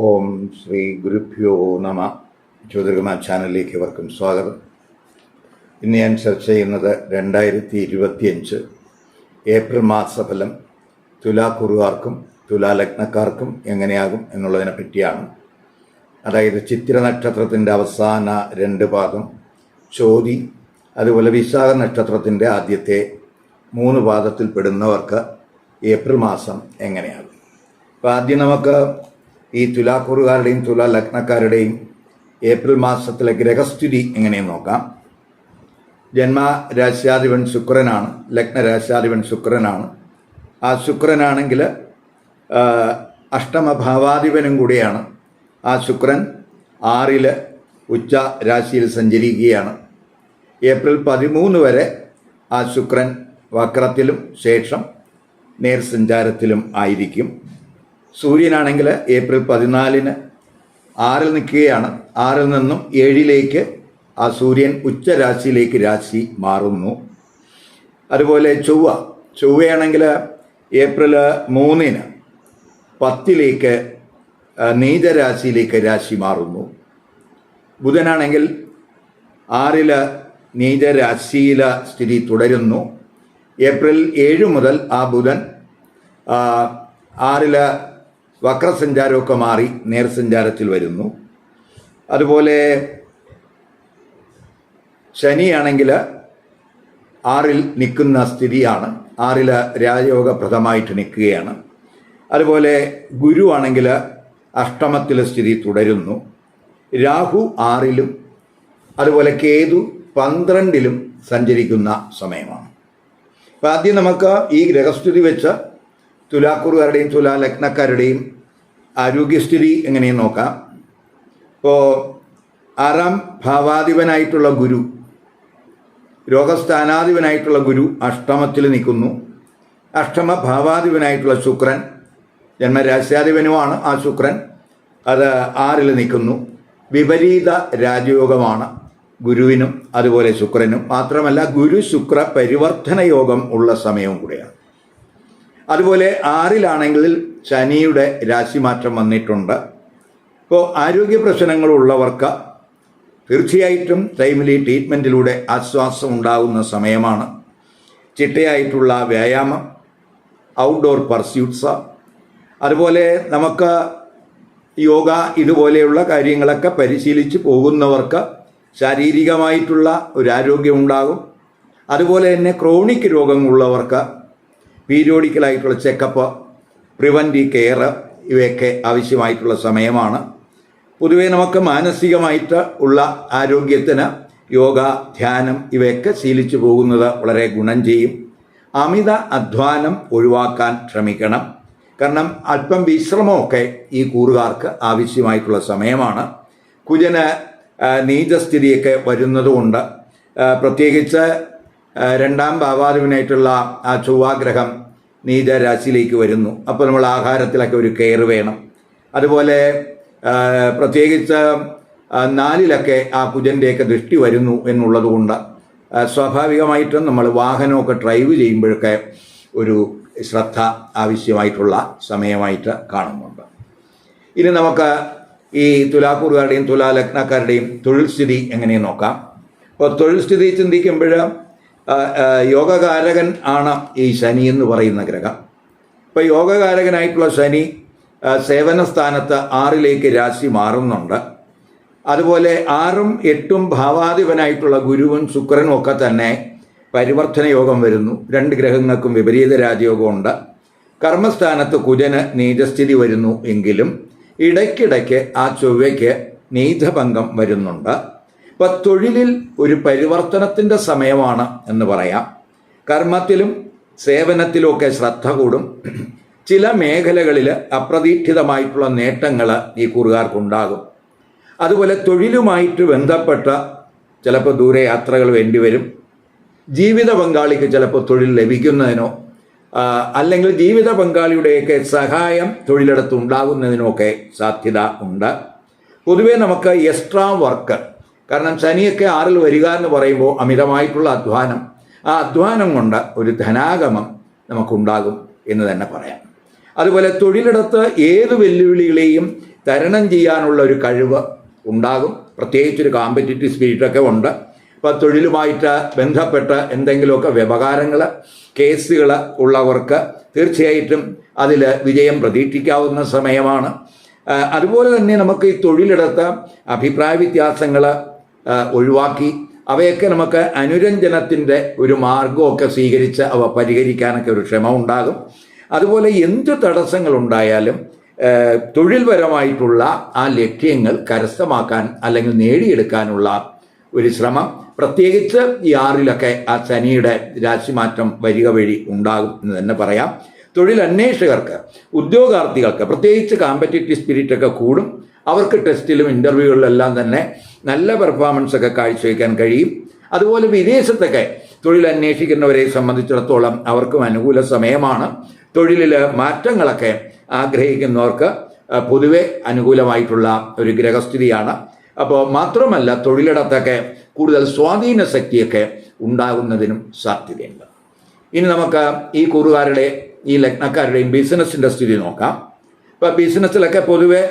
ഓം ശ്രീ ഗുരുഭ്യോ നമ. ജ്യോതിർഗമ ചാനലിലേക്ക് ഇവർക്കും സ്വാഗതം. ഇന്ന് ഞാൻ ചർച്ച ചെയ്യുന്നത് രണ്ടായിരത്തി ഇരുപത്തിയഞ്ച് ഏപ്രിൽ മാസഫലം തുലാക്കുറുകാർക്കും തുലാലഗ്നക്കാർക്കും എങ്ങനെയാകും എന്നുള്ളതിനെ പറ്റിയാണ്. അതായത് ചിത്തിര നക്ഷത്രത്തിന്റെ അവസാന രണ്ട് പാദം ചോതി അതുപോലെ വിശാഖ നക്ഷത്രത്തിന്റെ ആദ്യത്തെ മൂന്ന് പാദത്തിൽപ്പെടുന്നവർക്ക് ഏപ്രിൽ മാസം എങ്ങനെയാകും. അപ്പോൾ ആദ്യം നമുക്ക് ഈ തുലാക്കുറുകാരുടെയും തുലാ ലഗ്നക്കാരുടെയും ഏപ്രിൽ മാസത്തിലെ ഗ്രഹസ്ഥിതി എങ്ങനെയെന്ന് നോക്കാം. ജന്മരാശ്യാധിപൻ ശുക്രനാണ് ലഗ്നരാശ്യാധിപൻ ശുക്രനാണ്. ആ ശുക്രനാണെങ്കിൽ അഷ്ടമഭാവാധിപനും കൂടിയാണ്. ആ ശുക്രൻ ആറിൽ ഉച്ച രാശിയിൽ സഞ്ചരിക്കുകയാണ്. ഏപ്രിൽ പതിമൂന്ന് വരെ ആ ശുക്രൻ വക്രത്തിലും ശേഷം നേർസഞ്ചാരത്തിലും ആയിരിക്കും. സൂര്യനാണെങ്കിൽ ഏപ്രിൽ പതിനാലിന് ആറിൽ നിൽക്കുകയാണ്. ആറിൽ നിന്നും ഏഴിലേക്ക് ആ സൂര്യൻ ഉച്ചരാശിയിലേക്ക് രാശി മാറുന്നു. അതുപോലെ ചൊവ്വ. ചൊവ്വയാണെങ്കിൽ ഏപ്രിൽ മൂന്നിന് പത്തിലേക്ക് നീചരാശിയിലേക്ക് രാശി മാറുന്നു. ബുധനാണെങ്കിൽ ആറിൽ നീചരാശിയില സ്ഥിതി തുടരുന്നു. ഏപ്രിൽ ഏഴ് മുതൽ ആ ബുധൻ ആറിൽ വക്രസഞ്ചാരമൊക്കെ മാറി നേർസഞ്ചാരത്തിൽ വരുന്നു. അതുപോലെ ശനിയാണെങ്കിൽ ആറിൽ നിൽക്കുന്ന സ്ഥിതിയാണ്. ആറിൽ രാജയോഗപ്രദമായിട്ട് നിൽക്കുകയാണ്. അതുപോലെ ഗുരു ആണെങ്കിൽ അഷ്ടമത്തിലെ സ്ഥിതി തുടരുന്നു. രാഹു ആറിലും അതുപോലെ കേതു പന്ത്രണ്ടിലും സഞ്ചരിക്കുന്ന സമയമാണ്. അപ്പം ആദ്യം നമുക്ക് ഈ ഗ്രഹസ്ഥിതി വെച്ച് തുലാക്കുറുകാരുടെയും തുലാ ലഗ്നക്കാരുടെയും ആരോഗ്യസ്ഥിതി എങ്ങനെയെന്ന് നോക്കാം. ഇപ്പോൾ ആറാം ഭാവാധിപനായിട്ടുള്ള ഗുരു രോഗസ്ഥാനാധിപനായിട്ടുള്ള ഗുരു അഷ്ടമത്തിൽ നിൽക്കുന്നു. അഷ്ടമ ഭാവാധിപനായിട്ടുള്ള ശുക്രൻ ജന്മരാശ്യാധിപനുമാണ് ആ ശുക്രൻ. അത് ആറിൽ നിൽക്കുന്നു. വിപരീത രാജയോഗമാണ് ഗുരുവിനും അതുപോലെ ശുക്രനും. മാത്രമല്ല ഗുരു ശുക്ര പരിവർത്തന യോഗം ഉള്ള സമയവും കൂടെയാണ്. അതുപോലെ ആറിലാണെങ്കിൽ ശനിയുടെ രാശിമാറ്റം വന്നിട്ടുണ്ട്. ഇപ്പോൾ ആരോഗ്യ പ്രശ്നങ്ങളുള്ളവർക്ക് തീർച്ചയായിട്ടും ടൈമിലി ട്രീറ്റ്മെന്റിലൂടെ ആശ്വാസം ഉണ്ടാകുന്ന സമയമാണ്. ചിട്ടയായിട്ടുള്ള വ്യായാമം ഔട്ട്ഡോർ പർസ്യൂട്ട്സ് അതുപോലെ നമുക്ക് യോഗ ഇതുപോലെയുള്ള കാര്യങ്ങളൊക്കെ പരിശീലിച്ച് പോകുന്നവർക്ക് ശാരീരികമായിട്ടുള്ള ഒരു ആരോഗ്യം ഉണ്ടാകും. അതുപോലെ തന്നെ ക്രോണിക് രോഗങ്ങളുള്ളവർക്ക് പീരിയോഡിക്കലായിട്ടുള്ള ചെക്കപ്പ് പ്രിവന്റീവ് കെയർ ഇവയൊക്കെ ആവശ്യമായിട്ടുള്ള സമയമാണ്. പൊതുവേ നമുക്ക് മാനസികമായിട്ട് ഉള്ള ആരോഗ്യത്തിന് യോഗ ധ്യാനം ഇവയൊക്കെ ശീലിച്ചു പോകുന്നത് വളരെ ഗുണം ചെയ്യും. അമിത അധ്വാനം ഒഴിവാക്കാൻ ശ്രമിക്കണം. കാരണം അല്പം വിശ്രമമൊക്കെ ഈ കൂറുകാർക്ക് ആവശ്യമായിട്ടുള്ള സമയമാണ്. കുജന് നീചസ്ഥിതിയൊക്കെ വരുന്നതുകൊണ്ട് പ്രത്യേകിച്ച് രണ്ടാം ഭാവാധിപനായിട്ടുള്ള ആ ചൊവ്വാഗ്രഹം നീചരാശിയിലേക്ക് വരുന്നു. അപ്പോൾ നമ്മൾ ആഹാരത്തിലൊക്കെ ഒരു കെയർ വേണം. അതുപോലെ പ്രത്യേകിച്ച് നാലിലൊക്കെ ആ കുജന്റെയൊക്കെ ദൃഷ്ടി വരുന്നു എന്നുള്ളതുകൊണ്ട് സ്വാഭാവികമായിട്ടും നമ്മൾ വാഹനമൊക്കെ ഡ്രൈവ് ചെയ്യുമ്പോഴൊക്കെ ഒരു ശ്രദ്ധ ആവശ്യമായിട്ടുള്ള സമയമായിട്ട് കാണുന്നുണ്ട്. ഇനി നമുക്ക് ഈ തുലാക്കൂറുകാരുടെയും തുലാ ലഗ്നക്കാരുടെയും തൊഴിൽ സ്ഥിതി എങ്ങനെയെന്ന് നോക്കാം. അപ്പോൾ തൊഴിൽ സ്ഥിതി ചിന്തിക്കുമ്പോൾ യോഗകാരകൻ ആണ് ഈ ശനി എന്ന് പറയുന്ന ഗ്രഹം. ഇപ്പോൾ യോഗകാരകനായിട്ടുള്ള ശനി സേവന സ്ഥാനത്ത് ആറിലേക്ക് രാശി മാറുന്നുണ്ട്. അതുപോലെ ആറും എട്ടും ഭാവാധിപനായിട്ടുള്ള ഗുരുവും ശുക്രനും ഒക്കെ തന്നെ പരിവർത്തന യോഗം വരുന്നു. രണ്ട് ഗ്രഹങ്ങൾക്കും വിപരീത രാജയോഗമുണ്ട് കർമ്മസ്ഥാനത്ത് കുജന് നീചസ്ഥിതി വരുന്നു എങ്കിലും ഇടയ്ക്കിടയ്ക്ക് ആ ചൊവ്വയ്ക്ക് നീചഭംഗം വരുന്നുണ്ട്. ഇപ്പൊ തൊഴിലിൽ ഒരു പരിവർത്തനത്തിന്റെ സമയമാണ് എന്ന് പറയാം. കർമ്മത്തിലും സേവനത്തിലുമൊക്കെ ശ്രദ്ധ കൂടും. ചില മേഖലകളിൽ അപ്രതീക്ഷിതമായിട്ടുള്ള നേട്ടങ്ങൾ ഈ കൂറുകാർക്കുണ്ടാകും. അതുപോലെ തൊഴിലുമായിട്ട് ബന്ധപ്പെട്ട ചിലപ്പോൾ ദൂരയാത്രകൾ വേണ്ടിവരും ജീവിത പങ്കാളിക്ക് ചിലപ്പോൾ തൊഴിൽ ലഭിക്കുന്നതിനോ അല്ലെങ്കിൽ ജീവിത പങ്കാളിയുടെയൊക്കെ സഹായം തൊഴിലിടത്ത് ഉണ്ടാകുന്നതിനൊക്കെ സാധ്യത ഉണ്ട്. പൊതുവേ നമുക്ക് എക്സ്ട്രാ വർക്ക് കാരണം ശനിയൊക്കെ ആറിൽ വരിക എന്ന് പറയുമ്പോൾ അമിതമായിട്ടുള്ള അധ്വാനം. ആ അധ്വാനം കൊണ്ട് ഒരു ധനാഗമം നമുക്കുണ്ടാകും എന്ന് തന്നെ പറയാം. അതുപോലെ തൊഴിലിടത്ത് ഏത് വെല്ലുവിളികളെയും തരണം ചെയ്യാനുള്ള ഒരു കഴിവ് ഉണ്ടാകും. പ്രത്യേകിച്ചൊരു കോമ്പറ്റീറ്റീവ് സ്പിരിറ്റൊക്കെ ഉണ്ട്. ഇപ്പോൾ തൊഴിലുമായിട്ട് ബന്ധപ്പെട്ട എന്തെങ്കിലുമൊക്കെ വ്യവഹാരങ്ങൾ കേസുകൾ ഉള്ളവർക്ക് തീർച്ചയായിട്ടും അതിൽ വിജയം പ്രതീക്ഷിക്കാവുന്ന സമയമാണ്. അതുപോലെ തന്നെ നമുക്ക് ഈ തൊഴിലിടത്ത് അഭിപ്രായ വ്യത്യാസങ്ങൾ ഒഴിവാക്കി. അവയൊക്കെ നമുക്ക് അനുരഞ്ജനത്തിന്റെ ഒരു മാർഗമൊക്കെ സ്വീകരിച്ച് അവ പരിഹരിക്കാനൊക്കെ ഒരു ക്ഷമ ഉണ്ടാകും അതുപോലെ എന്ത് തടസ്സങ്ങളുണ്ടായാലും തൊഴിൽപരമായിട്ടുള്ള ആ ലക്ഷ്യങ്ങൾ കരസ്ഥമാക്കാൻ അല്ലെങ്കിൽ നേടിയെടുക്കാനുള്ള ഒരു ശ്രമം. പ്രത്യേകിച്ച് ഈ ആറിലൊക്കെ ആ ശനിയുടെ രാശിമാറ്റം വരിക വഴി ഉണ്ടാകും എന്ന് തന്നെ പറയാം. തൊഴിൽ അന്വേഷകർക്ക് ഉദ്യോഗാർത്ഥികൾക്ക് പ്രത്യേകിച്ച് കോമ്പറ്റേറ്റീവ് സ്പിരിറ്റൊക്കെ കൂടും. അവർക്ക് ടെസ്റ്റിലും ഇന്റർവ്യൂകളിലെല്ലാം തന്നെ നല്ല പെർഫോമൻസ് ഒക്കെ കാഴ്ചവെക്കാൻ കഴിയും. അതുപോലെ വിദേശത്തൊക്കെ തൊഴിൽ അന്വേഷിക്കുന്നവരെ സംബന്ധിച്ചിടത്തോളം അവർക്കും അനുകൂല സമയമാണ്. തൊഴിലിൽ മാറ്റങ്ങളൊക്കെ ആഗ്രഹിക്കുന്നവർക്ക് പൊതുവെ അനുകൂലമായിട്ടുള്ള ഒരു ഗ്രഹസ്ഥിതിയാണ്. അപ്പോൾ മാത്രമല്ല തൊഴിലിടത്തൊക്കെ കൂടുതൽ സ്വാധീന ശക്തിയൊക്കെ ഉണ്ടാകുന്നതിനും സാധ്യതയുണ്ട്. ഇനി നമുക്ക് ഈ കൂറുകാരുടെ ഈ ലഗ്നക്കാരുടെയും ബിസിനസ്സിന്റെ സ്ഥിതി നോക്കാം. ഇപ്പോൾ ബിസിനസ്സിലൊക്കെ പൊതുവെ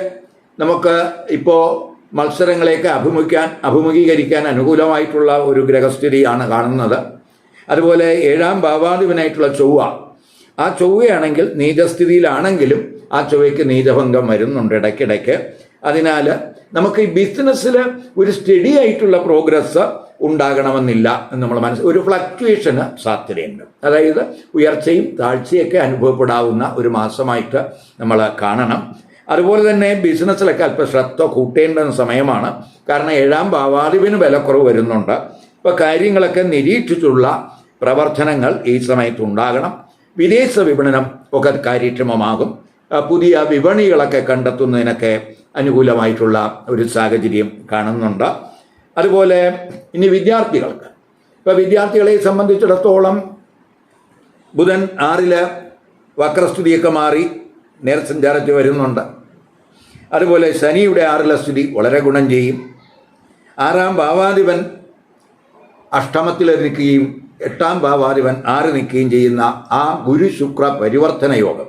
നമുക്ക് ഇപ്പോൾ മത്സരങ്ങളെയൊക്കെ അഭിമുഖിക്കാൻ അഭിമുഖീകരിക്കാൻ അനുകൂലമായിട്ടുള്ള ഒരു ഗ്രഹസ്ഥിതിയാണ് കാണുന്നത്. അതുപോലെ ഏഴാം ഭാവാധിപനായിട്ടുള്ള ചൊവ്വ. ആ ചൊവ്വയാണെങ്കിൽ നീചസ്ഥിതിയിലാണെങ്കിലും ആ ചൊവ്വയ്ക്ക് നീചഭംഗം വരുന്നുണ്ട് ഇടയ്ക്കിടയ്ക്ക്. അതിനാൽ നമുക്ക് ഈ ബിസിനസ്സിൽ ഒരു സ്റ്റഡി ആയിട്ടുള്ള പ്രോഗ്രസ് ഉണ്ടാകണമെന്നില്ല എന്ന് നമ്മൾ മനസ്സിൽ ഒരു ഫ്ലക്ച്വേഷന് സാധ്യതയുണ്ട്. അതായത് ഉയർച്ചയും താഴ്ചയൊക്കെ അനുഭവപ്പെടാവുന്ന ഒരു മാസമായിട്ട് നമ്മൾ കാണണം. അതുപോലെ തന്നെ ബിസിനസ്സിലൊക്കെ അല്പം ശ്രദ്ധ കൂട്ടേണ്ട സമയമാണ്. കാരണം ഏഴാം ഭാവാതിവിന് വിലക്കുറവ് വരുന്നുണ്ട്. ഇപ്പോൾ കാര്യങ്ങളൊക്കെ നിരീക്ഷിച്ചുള്ള പ്രവർത്തനങ്ങൾ ഈ സമയത്ത് ഉണ്ടാകണം. വിദേശ വിപണനം ഒക്കെ കാര്യക്ഷമമാകും. പുതിയ വിപണികളൊക്കെ കണ്ടെത്തുന്നതിനൊക്കെ അനുകൂലമായിട്ടുള്ള ഒരു സാഹചര്യം കാണുന്നുണ്ട്. അതുപോലെ ഇനി വിദ്യാർത്ഥികൾക്ക്. ഇപ്പോൾ വിദ്യാർത്ഥികളെ സംബന്ധിച്ചിടത്തോളം ബുധൻ ആറിൽ വക്രസ്ഥിതിയൊക്കെ മാറി. നേർസഞ്ചാരത്തിൽ വരുന്നുണ്ട്. അതുപോലെ ശനിയുടെ ആറിലെ സ്ഥിതി വളരെ ഗുണം ചെയ്യും. ആറാം ഭാവാധിപൻ അഷ്ടമത്തിൽ എട്ടാം ഭാവാധിപൻ ആറ് നിൽക്കുകയും ചെയ്യുന്ന ആ ഗുരു ശുക്ര പരിവർത്തന യോഗം.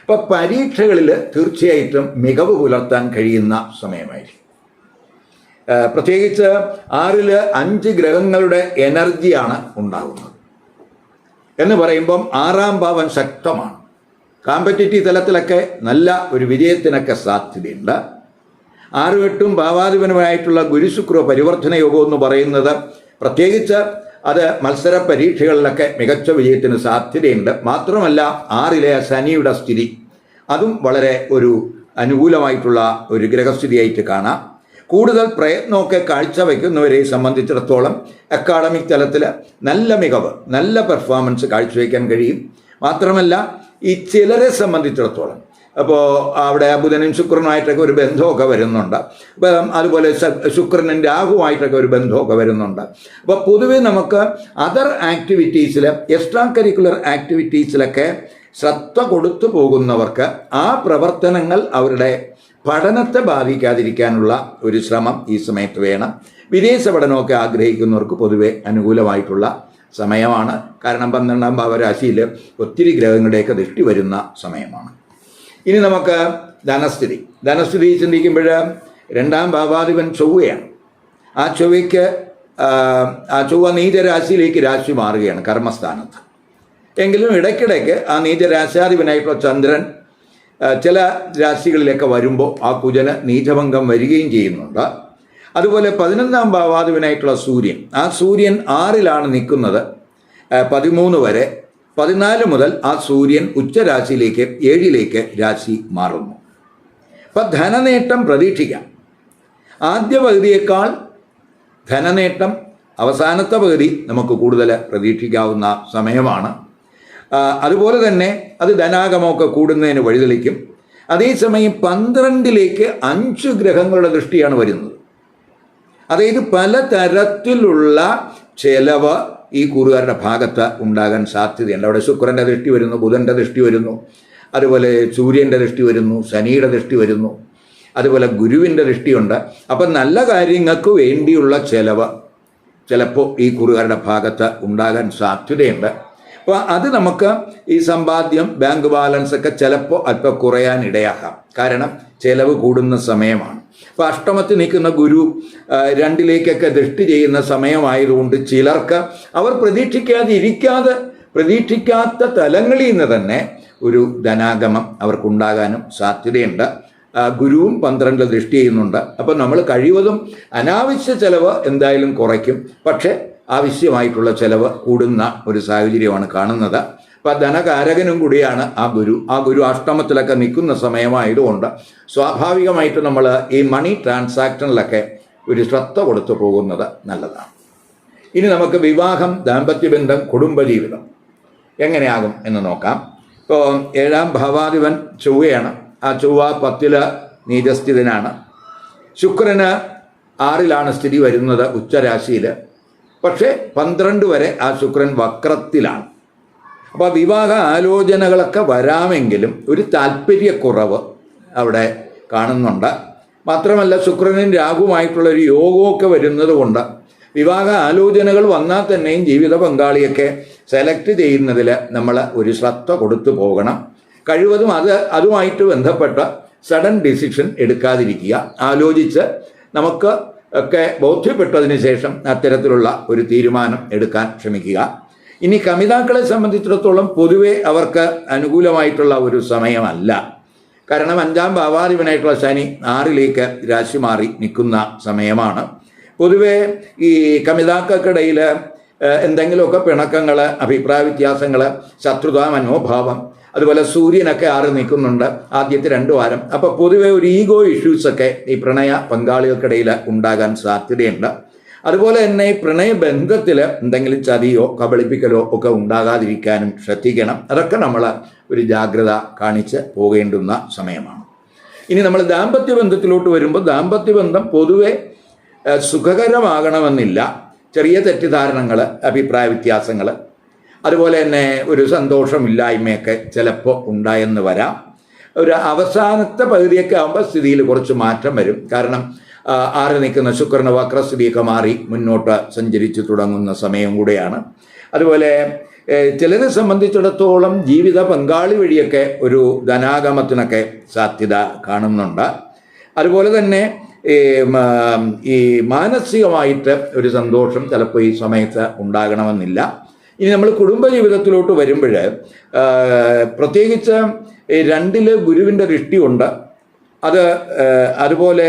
ഇപ്പം പരീക്ഷകളിൽ തീർച്ചയായിട്ടും മികവ് പുലർത്താൻ കഴിയുന്ന സമയമായിരിക്കും. പ്രത്യേകിച്ച് ആറിൽ അഞ്ച് ഗ്രഹങ്ങളുടെ എനർജിയാണ് ഉണ്ടാകുന്നത് എന്ന് പറയുമ്പം ആറാം ഭാവം ശക്തമാണ്. കാമ്പറ്റേറ്റീവ് തലത്തിലൊക്കെ നല്ല ഒരു വിജയത്തിനൊക്കെ സാധ്യതയുണ്ട്. ആറും എട്ടും ഭാവാധിപനുമായിട്ടുള്ള ഗുരുശുക്ര പരിവർത്തന യോഗം എന്ന് പറയുന്നത് പ്രത്യേകിച്ച് അത് മത്സര പരീക്ഷകളിലൊക്കെ മികച്ച വിജയത്തിന് സാധ്യതയുണ്ട്. മാത്രമല്ല ആറിലെ ശനിയുടെ സ്ഥിതി അതും വളരെ ഒരു അനുകൂലമായിട്ടുള്ള ഒരു ഗ്രഹസ്ഥിതിയായിട്ട് കാണാം. കൂടുതൽ പ്രയത്നമൊക്കെ കാഴ്ചവെക്കുന്നവരെ സംബന്ധിച്ചിടത്തോളം അക്കാഡമിക് തലത്തിൽ നല്ല മികവ് നല്ല പെർഫോമൻസ് കാഴ്ചവെക്കാൻ കഴിയും. മാത്രമല്ല ഈ ചിലരെ സംബന്ധിച്ചിടത്തോളം. അപ്പോൾ അവിടെ ബുധനും ശുക്രനുമായിട്ടൊക്കെ ഒരു ബന്ധമൊക്കെ വരുന്നുണ്ട്. അപ്പം അതുപോലെ ശുക്രനും രാഹുവായിട്ടൊക്കെ ഒരു ബന്ധമൊക്കെ വരുന്നുണ്ട്. അപ്പോൾ പൊതുവെ നമുക്ക് അതർ ആക്ടിവിറ്റീസിൽ എക്സ്ട്രാ കരിക്കുലർ ആക്ടിവിറ്റീസിലൊക്കെ ശ്രദ്ധ കൊടുത്തു പോകുന്നവർക്ക് ആ പ്രവർത്തനങ്ങൾ അവരുടെ പഠനത്തെ ബാധിക്കാതിരിക്കാനുള്ള ഒരു ശ്രമം ഈ സമയത്ത് വേണം. വിദേശ പഠനമൊക്കെ ആഗ്രഹിക്കുന്നവർക്ക് പൊതുവെ അനുകൂലമായിട്ടുള്ള സമയമാണ്. കാരണം പന്ത്രണ്ടാം ഭാവരാശിയിൽ ഒത്തിരി ഗ്രഹങ്ങളുടെയൊക്കെ ദൃഷ്ടി വരുന്ന സമയമാണ്. ഇനി നമുക്ക് ധനസ്ഥിതി. ധനസ്ഥിതി ചിന്തിക്കുമ്പോൾ രണ്ടാം ഭാവാധിപൻ ചൊവ്വയാണ്. ആ ചൊവ്വയ്ക്ക് ആ, ചൊവ്വ നീചരാശിയിലേക്ക് രാശി മാറുകയാണ് കർമ്മസ്ഥാനത്ത്. എങ്കിലും ഇടയ്ക്കിടയ്ക്ക് ആ നീചരാശാധിപനായിട്ടുള്ള ചന്ദ്രൻ ചില രാശികളിലൊക്കെ വരുമ്പോൾ ആ കുജന് നീചഭംഗം വരികയും ചെയ്യുന്നുണ്ട്. അതുപോലെ പതിനൊന്നാം ഭാവാധിപനായിട്ടുള്ള സൂര്യൻ. ആ സൂര്യൻ ആറിലാണ് നിൽക്കുന്നത്. പതിമൂന്ന് വരെ. പതിനാല് മുതൽ ആ സൂര്യൻ ഉച്ചരാശിയിലേക്ക് ഏഴിലേക്ക് രാശി മാറുന്നു. അപ്പം ധനനേട്ടം പ്രതീക്ഷിക്കാം. ആദ്യ പകുതിയേക്കാൾ ധനനേട്ടം അവസാനത്തെ പകുതി നമുക്ക് കൂടുതൽ പ്രതീക്ഷിക്കാവുന്ന സമയമാണ്. അതുപോലെ തന്നെ അത് ധനാഗമമൊക്കെ കൂടുന്നതിന് വഴിതെളിക്കും. അതേസമയം പന്ത്രണ്ടിലേക്ക് അഞ്ച് ഗ്രഹങ്ങളുടെ ദൃഷ്ടിയാണ് വരുന്നത്. അതായത് പലതരത്തിലുള്ള ചെലവ് ഈ കൂറുകാരുടെ ഭാഗത്ത് ഉണ്ടാകാൻ സാധ്യതയുണ്ട്. അവിടെ ശുക്രന്റെ ദൃഷ്ടി വരുന്നു ബുധന്റെ ദൃഷ്ടി വരുന്നു അതുപോലെ സൂര്യന്റെ ദൃഷ്ടി വരുന്നു ശനിയുടെ ദൃഷ്ടി വരുന്നു അതുപോലെ ഗുരുവിന്റെ ദൃഷ്ടിയുണ്ട്. അപ്പം നല്ല കാര്യങ്ങൾക്ക് വേണ്ടിയുള്ള ചെലവ് ചിലപ്പോൾ ഈ കുറുകാരുടെ ഭാഗത്ത് ഉണ്ടാകാൻ സാധ്യതയുണ്ട്. അപ്പോൾ അത് നമുക്ക് ഈ സമ്പാദ്യം ബാങ്ക് ബാലൻസ് ഒക്കെ ചിലപ്പോൾ അല്പം കുറയാൻ ഇടയാക്കാം. കാരണം ചെലവ് കൂടുന്ന സമയമാണ്. അപ്പോൾ അഷ്ടമത്തിൽ നിൽക്കുന്ന ഗുരു രണ്ടിലേക്കൊക്കെ ദൃഷ്ടി ചെയ്യുന്ന സമയമായതുകൊണ്ട് ചിലർക്ക് അവർ പ്രതീക്ഷിക്കാതെ ഇരിക്കാതെ പ്രതീക്ഷിക്കാത്ത തലങ്ങളിൽ നിന്ന് തന്നെ ഒരു ധനാഗമം അവർക്കുണ്ടാകാനും സാധ്യതയുണ്ട്. ഗുരുവും പന്ത്രണ്ടിൽ ദൃഷ്ടി ചെയ്യുന്നുണ്ട്. അപ്പം നമ്മൾ കഴിവതും അനാവശ്യ ചെലവ് എന്തായാലും കുറയ്ക്കും. പക്ഷേ ആവശ്യമായിട്ടുള്ള ചെലവ് കൂടുന്ന ഒരു സാഹചര്യമാണ് കാണുന്നത്. അപ്പം ധനകാരകനും കൂടിയാണ് ആ ഗുരു. ആ ഗുരു അഷ്ടമത്തിലൊക്കെ നിൽക്കുന്ന സമയമായതുകൊണ്ട് സ്വാഭാവികമായിട്ട് നമ്മൾ ഈ മണി ട്രാൻസാക്ഷനിലൊക്കെ ഒരു ശ്രദ്ധ കൊടുത്തു പോകുന്നത് നല്ലതാണ്. ഇനി നമുക്ക് വിവാഹം ദാമ്പത്യബന്ധം കുടുംബജീവിതം എങ്ങനെയാകും എന്ന് നോക്കാം. ഇപ്പോൾ ഏഴാം ഭാവാധിപൻ ചൊവ്വയാണ്. ആ ചൊവ്വ പത്തിൽ നീചസ്ഥിതനാണ്. ശുക്രന് ആറിലാണ് സ്ഥിതി വരുന്നത് ഉച്ചരാശിയിൽ പക്ഷേ പന്ത്രണ്ട് വരെ ആ ശുക്രൻ വക്രത്തിലാണ്. അപ്പോൾ വിവാഹ ആലോചനകളൊക്കെ വരാമെങ്കിലും ഒരു താല്പര്യക്കുറവ് അവിടെ കാണുന്നുണ്ട്. മാത്രമല്ല ശുക്രനും രാഹുവുമായിട്ടുള്ള ഒരു യോഗമൊക്കെ വരുന്നത് കൊണ്ട് വിവാഹ ആലോചനകൾ വന്നാൽ തന്നെയും ജീവിത പങ്കാളിയൊക്കെ സെലക്ട് ചെയ്യുന്നതിൽ നമ്മൾ ഒരു ശ്രദ്ധ കൊടുത്തു പോകണം. കഴിവതും അത് അതുമായിട്ട് ബന്ധപ്പെട്ട സഡൻ ഡിസിഷൻ എടുക്കാതിരിക്കുക. ആലോചിച്ച് നമുക്ക് ഒക്കെ ബോധ്യപ്പെട്ടതിന് ശേഷം അത്തരത്തിലുള്ള ഒരു തീരുമാനം എടുക്കാൻ ശ്രമിക്കുക. ഇനി കമിതാക്കളെ സംബന്ധിച്ചിടത്തോളം പൊതുവെ അവർക്ക് അനുകൂലമായിട്ടുള്ള ഒരു സമയമല്ല. കാരണം അഞ്ചാം ഭാവാധിപനായിട്ടുള്ള ശനി ആറിലേക്ക് രാശി മാറി നിൽക്കുന്ന സമയമാണ്. പൊതുവെ ഈ കമിതാക്കൾക്കിടയിൽ എന്തെങ്കിലുമൊക്കെ പിണക്കങ്ങൾ അഭിപ്രായ വ്യത്യാസങ്ങൾ ശത്രുതാ മനോഭാവം അതുപോലെ സൂര്യനൊക്കെ ആറ് നിൽക്കുന്നുണ്ട് ആദ്യത്തെ രണ്ട് വാരം. അപ്പോൾ പൊതുവെ ഒരു ഈഗോ ഇഷ്യൂസൊക്കെ ഈ പ്രണയ പങ്കാളികൾക്കിടയിൽ ഉണ്ടാകാൻ സാധ്യതയുണ്ട്. അതുപോലെ തന്നെ ഈ പ്രണയബന്ധത്തിൽ എന്തെങ്കിലും ചതിയോ കബളിപ്പിക്കലോ ഒക്കെ ഉണ്ടാകാതിരിക്കാനും ശ്രദ്ധിക്കണം. അതൊക്കെ നമ്മൾ ഒരു ജാഗ്രത കാണിച്ച് പോകേണ്ടുന്ന സമയമാണ്. ഇനി നമ്മൾ ദാമ്പത്യ ബന്ധത്തിലോട്ട് വരുമ്പോൾ ദാമ്പത്യ ബന്ധം പൊതുവെ സുഖകരമാകണമെന്നില്ല. ചെറിയ തെറ്റിദ്ധാരണകൾ അഭിപ്രായ വ്യത്യാസങ്ങൾ അതുപോലെ തന്നെ ഒരു സന്തോഷമില്ലായ്മയൊക്കെ ചിലപ്പോൾ ഉണ്ടായെന്ന് വരാം. ഒരു അവസാനത്തെ പകുതിയൊക്കെ ആകുമ്പോൾ സ്ഥിതിയിൽ കുറച്ച് മാറ്റം വരും. കാരണം ആറ് നിൽക്കുന്ന ശുക്രന് വക്രസ്ഥിതിയൊക്കെ മാറി മുന്നോട്ട് സഞ്ചരിച്ചു തുടങ്ങുന്ന സമയം കൂടെയാണ്. അതുപോലെ ചിലരെ സംബന്ധിച്ചിടത്തോളം ജീവിത പങ്കാളി വഴിയൊക്കെ ഒരു ധനാഗമത്തിനൊക്കെ സാധ്യത കാണുന്നുണ്ട്. അതുപോലെ തന്നെ ഈ മാനസികമായിട്ട് ഒരു സന്തോഷം ചിലപ്പോൾ ഈ സമയത്ത് ഉണ്ടാകണമെന്നില്ല. ഇനി നമ്മൾ കുടുംബജീവിതത്തിലോട്ട് വരുമ്പോൾ പ്രത്യേകിച്ച് രണ്ടിൽ ഗുരുവിന്റെ ദൃഷ്ടിയുണ്ട്. അത് അതുപോലെ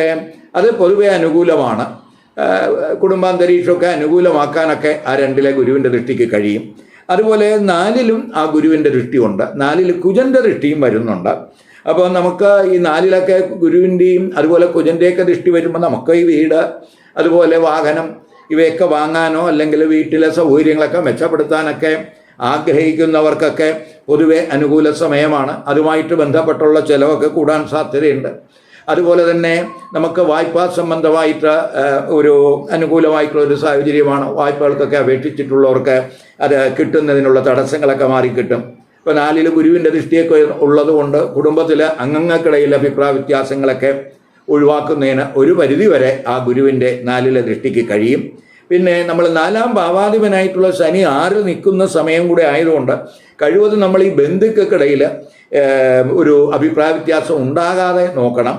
അത് പൊതുവെ അനുകൂലമാണ്. കുടുംബാന്തരീക്ഷമൊക്കെ അനുകൂലമാക്കാനൊക്കെ ആ രണ്ടിലെ ഗുരുവിന്റെ ദൃഷ്ടിക്ക് കഴിയും. അതുപോലെ നാലിലും ആ ഗുരുവിന്റെ ദൃഷ്ടിയുണ്ട്. നാലിൽ കുജന്റെ ദൃഷ്ടിയും വരുന്നുണ്ട്. അപ്പോൾ നമുക്ക് ഈ നാലിലൊക്കെ ഗുരുവിന്റെയും അതുപോലെ കുജന്റെയൊക്കെ ദൃഷ്ടി വരുമ്പോൾ നമുക്ക് ഈ വീട് അതുപോലെ വാഹനം ഇവയൊക്കെ വാങ്ങാനോ അല്ലെങ്കിൽ വീട്ടിലെ സൗകര്യങ്ങളൊക്കെ മെച്ചപ്പെടുത്താനൊക്കെ ആഗ്രഹിക്കുന്നവർക്കൊക്കെ പൊതുവെ അനുകൂല സമയമാണ്. അതുമായിട്ട് ബന്ധപ്പെട്ടുള്ള ചിലവൊക്കെ കൂടാൻ സാധ്യതയുണ്ട്. അതുപോലെ തന്നെ നമുക്ക് വായ്പാ സംബന്ധമായിട്ട് ഒരു അനുകൂലമായിട്ടുള്ള ഒരു സാഹചര്യമാണ് വായ്പകൾക്കൊക്കെ അപേക്ഷിച്ചിട്ടുള്ളവർക്ക് അത് കിട്ടുന്നതിനുള്ള തടസ്സങ്ങളൊക്കെ മാറിക്കിട്ടും. ഇപ്പോൾ നാലിൽ ഗുരുവിന്റെ ദൃഷ്ടിയൊക്കെ ഉള്ളതുകൊണ്ട് കുടുംബത്തിലെ അംഗങ്ങൾക്കിടയിൽ അഭിപ്രായ വ്യത്യാസങ്ങളൊക്കെ ഒഴിവാക്കുന്നതിന് ഒരു പരിധി വരെ ആ ഗുരുവിന്റെ നാലിലെ ദൃഷ്ടിക്ക് കഴിയും. പിന്നെ നമ്മൾ നാലാം ഭാവാധിപനായിട്ടുള്ള ശനി ആറിൽ നിൽക്കുന്ന സമയം കൂടെ ആയതുകൊണ്ട് കഴിവതും നമ്മൾ ഈ ബന്ധുക്കൾക്കിടയിൽ ഒരു അഭിപ്രായ വ്യത്യാസം ഉണ്ടാകാതെ നോക്കണം.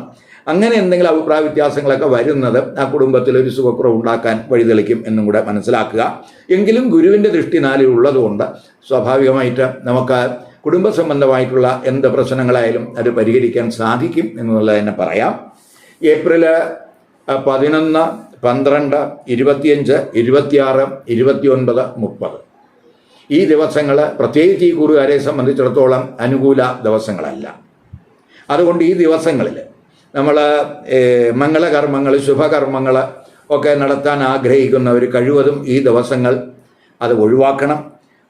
അങ്ങനെ എന്തെങ്കിലും അഭിപ്രായ വ്യത്യാസങ്ങളൊക്കെ വരുന്നത് ആ കുടുംബത്തിൽ ഒരു സുഖക്കുറവ് ഉണ്ടാക്കാൻ വഴിതെളിക്കും എന്നും കൂടെ മനസ്സിലാക്കുക. എങ്കിലും ഗുരുവിന്റെ ദൃഷ്ടി നാലിൽ ഉള്ളതുകൊണ്ട് സ്വാഭാവികമായിട്ട് നമുക്ക് കുടുംബ സംബന്ധമായിട്ടുള്ള എന്ത് പ്രശ്നങ്ങളായാലും അത് പരിഹരിക്കാൻ സാധിക്കും എന്നുള്ളത് തന്നെ പറയാം. ഏപ്രിൽ ആ, പതിനൊന്ന് പന്ത്രണ്ട് ഇരുപത്തിയഞ്ച് ഇരുപത്തിയാറ് ഇരുപത്തിയൊൻപത് മുപ്പത്. ഈ ദിവസങ്ങൾ പ്രത്യേകിച്ച് ഈ കൂറുകാരെ സംബന്ധിച്ചിടത്തോളം അനുകൂല ദിവസങ്ങളല്ല. അതുകൊണ്ട് ഈ ദിവസങ്ങളിൽ നമ്മൾ മംഗളകർമ്മങ്ങൾ ശുഭകർമ്മങ്ങൾ ഒക്കെ നടത്താൻ ആഗ്രഹിക്കുന്നവർ കഴിവതും ഈ ദിവസങ്ങൾ അത് ഒഴിവാക്കണം.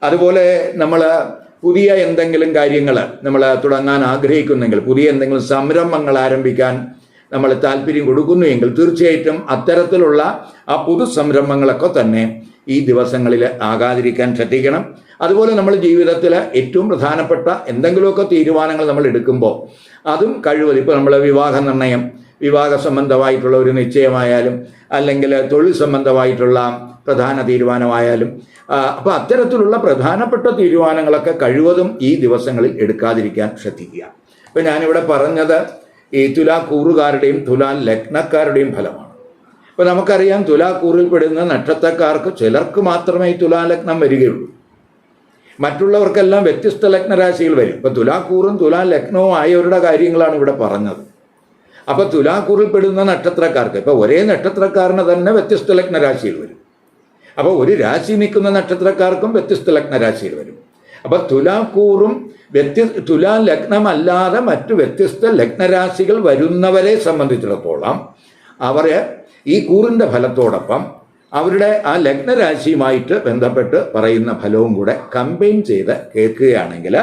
അതുപോലെ നമ്മൾ പുതിയ എന്തെങ്കിലും കാര്യങ്ങൾ നമ്മൾ തുടങ്ങാൻ ആഗ്രഹിക്കുന്നെങ്കിൽ പുതിയ എന്തെങ്കിലും സംരംഭങ്ങൾ ആരംഭിക്കാൻ നമ്മൾ താല്പര്യം കൊടുക്കുന്നു എങ്കിൽ തീർച്ചയായിട്ടും അത്തരത്തിലുള്ള ആ പുതു സംരംഭങ്ങളൊക്കെ തന്നെ ഈ ദിവസങ്ങളിൽ ആകാതിരിക്കാൻ ശ്രദ്ധിക്കണം. അതുപോലെ നമ്മൾ ജീവിതത്തിൽ ഏറ്റവും പ്രധാനപ്പെട്ട എന്തെങ്കിലുമൊക്കെ തീരുമാനങ്ങൾ നമ്മൾ എടുക്കുമ്പോൾ അതും കഴിവത് ഇപ്പോൾ നമ്മൾ വിവാഹ നിർണയം വിവാഹ സംബന്ധമായിട്ടുള്ള ഒരു നിശ്ചയമായാലും അല്ലെങ്കിൽ തൊഴിൽ സംബന്ധമായിട്ടുള്ള പ്രധാന തീരുമാനമായാലും അപ്പോൾ അത്തരത്തിലുള്ള പ്രധാനപ്പെട്ട തീരുമാനങ്ങളൊക്കെ കഴിവതും ഈ ദിവസങ്ങളിൽ എടുക്കാതിരിക്കാൻ ശ്രദ്ധിക്കുക. ഇപ്പം ഞാനിവിടെ പറഞ്ഞത് ഈ തുലാക്കൂറുകാരുടെയും തുലാൽ തുലാ ലഗ്നക്കാരുടെയും ഫലമാണ്. ഇപ്പം നമുക്കറിയാം തുലാക്കൂറിൽ പെടുന്ന നക്ഷത്രക്കാർക്ക് ചിലർക്ക് മാത്രമേ ഈ തുലാലഗ്നം വരികയുള്ളൂ. മറ്റുള്ളവർക്കെല്ലാം വ്യത്യസ്ത ലഗ്നരാശികൾ വരും. ഇപ്പം തുലാക്കൂറും തുലാ ലഗ്നവും ആയവരുടെ കാര്യങ്ങളാണ് ഇവിടെ പറഞ്ഞത്. അപ്പോൾ തുലാക്കൂറിൽ പെടുന്ന നക്ഷത്രക്കാർക്ക് ഇപ്പോൾ ഒരേ നക്ഷത്രക്കാരന് തന്നെ വ്യത്യസ്ത ലഗ്നരാശിയിൽ വരും. അപ്പോൾ ഒരു രാശി നിൽക്കുന്ന നക്ഷത്രക്കാർക്കും വ്യത്യസ്ത ലഗ്നരാശിയിൽ വരും. അപ്പോൾ തുലാക്കൂറും വ്യത്യ തുലാ ലഗ്നമല്ലാതെ മറ്റു വ്യത്യസ്ത ലഗ്നരാശികൾ വരുന്നവരെ സംബന്ധിച്ചിടത്തോളം അവരെ ഈ കൂറിന്റെ ഫലത്തോടൊപ്പം അവരുടെ ആ ലഗ്നരാശിയുമായിട്ട് ബന്ധപ്പെട്ട് പറയുന്ന ഫലവും കൂടെ കമ്പൈൻ ചെയ്ത് കേൾക്കുകയാണെങ്കിൽ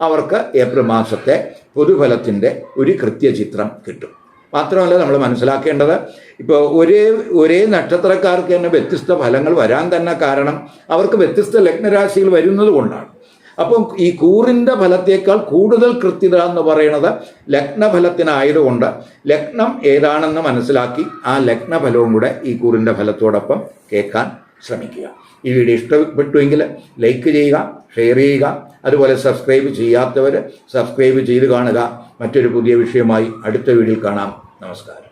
അവർക്ക് ഏപ്രിൽ മാസത്തെ പൊതുഫലത്തിന്റെ ഒരു കൃത്യചിത്രം കിട്ടും. മാത്രമല്ല നമ്മൾ മനസ്സിലാക്കേണ്ടത് ഇപ്പോൾ ഒരേ ഒരേ നക്ഷത്രക്കാർക്ക് തന്നെ വ്യത്യസ്ത ഫലങ്ങൾ വരാൻ തന്നെ കാരണം അവർക്ക് വ്യത്യസ്ത ലഗ്നരാശികൾ വരുന്നത് കൊണ്ടാണ്. അപ്പം ഈ കൂറിന്റെ ഫലത്തേക്കാൾ കൂടുതൽ കൃത്യത എന്ന് പറയുന്നത് ലഗ്നഫലത്തിനായതുകൊണ്ട് ലഗ്നം ഏതാണെന്ന് മനസ്സിലാക്കി ആ ലഗ്നഫലവും കൂടെ ഈ കൂറിന്റെ ഫലത്തോടൊപ്പം കേൾക്കാൻ ശ്രമിക്കുക. ഈ വീഡിയോ ഇഷ്ടപ്പെട്ടുവെങ്കിൽ ലൈക്ക് ചെയ്യുക ഷെയർ ചെയ്യുക അതുപോലെ സബ്സ്ക്രൈബ് ചെയ്യാത്തവർ സബ്സ്ക്രൈബ് ചെയ്ത് കാണുക. മറ്റൊരു പുതിയ വിഷയമായി അടുത്ത വീഡിയോയിൽ കാണാം. നമസ്കാരം.